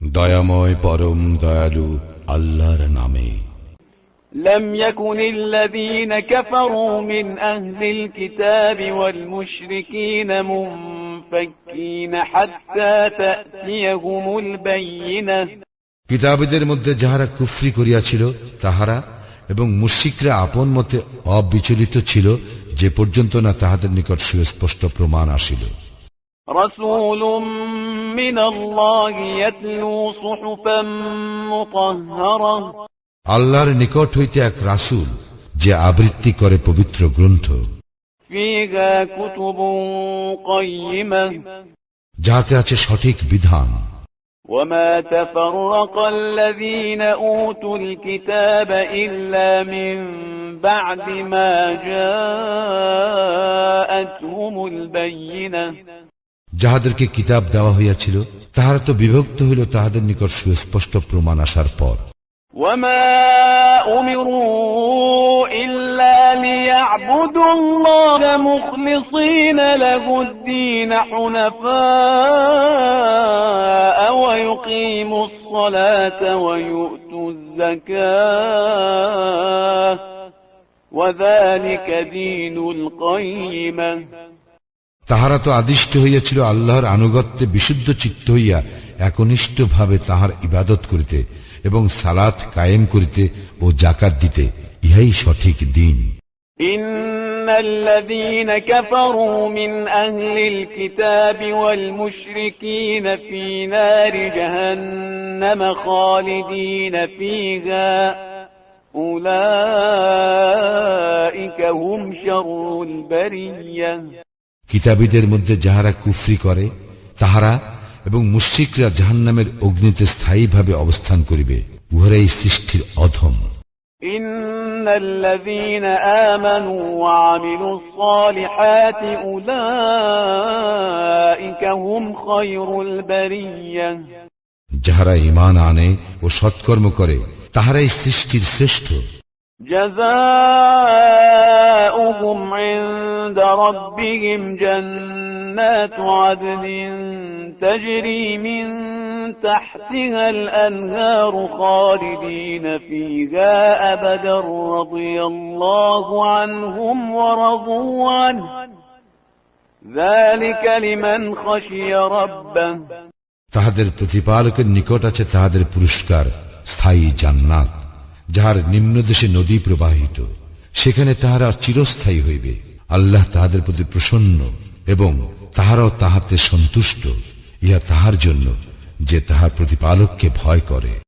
দয়াময় পরম দয়ালু আল্লাহর নামে لم يكن الذين كفروا من أهل الكتاب والمشركين منفكين حتى تأتيهم البينة কিতাবীদের মধ্যে যাহারা কুফরি করিয়াছিল তাহারা এবং মুশিকরা আপন মতে অবিচলিত ছিল যে পর্যন্ত না তাহাদের নিকট সুস্পষ্ট প্রমাণ আসিল رسول من الله يتلو صحفا مطهرة আল্লাহর নিকট হইতে এক রাসূল যে আবৃত্তি করে পবিত্র গ্রন্থ فيها كتب قيمة যাহাতে আছে সঠিক বিধান وما تفرق الذين أوتوا الكتاب إلا من بعد ما جاءتهم البينة যাহাদেরকে কিতাব দেওয়া হইয়াছিল তাহারা তো বিভক্ত হইল তাহাদের নিকট সুস্পষ্ট প্রমাণ আসার পর وما أمروا إلا ليعبدوا الله مخلصين له الدين حنفاء ويقيموا الصلاة ويؤتوا الزكاة وذلك دين القيمة তাহারা তো আদিষ্ট হইয়াছিল আল্লাহর আনুগত্যে বিশুদ্ধ চিত্ত হইয়া একনিষ্ঠ ভাবে তাহার ইবাদত করিতে এবং সালাত কায়েম করিতে ও জাকাত দিতে ইহাই সঠিক দিন إن الذين كفروا من أهل الكتاب والمشركين في نار جهنم خالدين فيها أولئك هم شر البرية কিতাবীদের মধ্যে যাহারা কুফরি করে তাহারা এবং মুশ্রিকরা জাহান্নামের অগ্নিতে স্থায়ীভাবে অবস্থান করিবে উহারাই সৃষ্টির অধম إن الذين آمنوا وعملوا الصالحات أولئك هم خير البرية যাহারা ইমান আনে ও সৎকর্ম করে তাহারাই সৃষ্টির শ্রেষ্ঠ جزاؤهم عند ربهم جنات عدن تجري من تحتها الأنهار خالدين فيها أبدا رضي الله عنهم ورضوا عنه ذلك لمن خشي ربه তাহাদের প্রতিপালকের নিকট আছে তাহাদের পুরস্কার স্থায়ী জান্নাত যাহার নিম্নদেশে নদী প্রবাহিত, সেখানে তাহারা চিরস্থায়ী হইবে। আল্লাহ তাহাদের প্রতি প্রসন্ন এবং তাহারাও তাহাতে সন্তুষ্ট, ইহা তাহার জন্য যে তাহার প্রতিপালককে ভয় করে।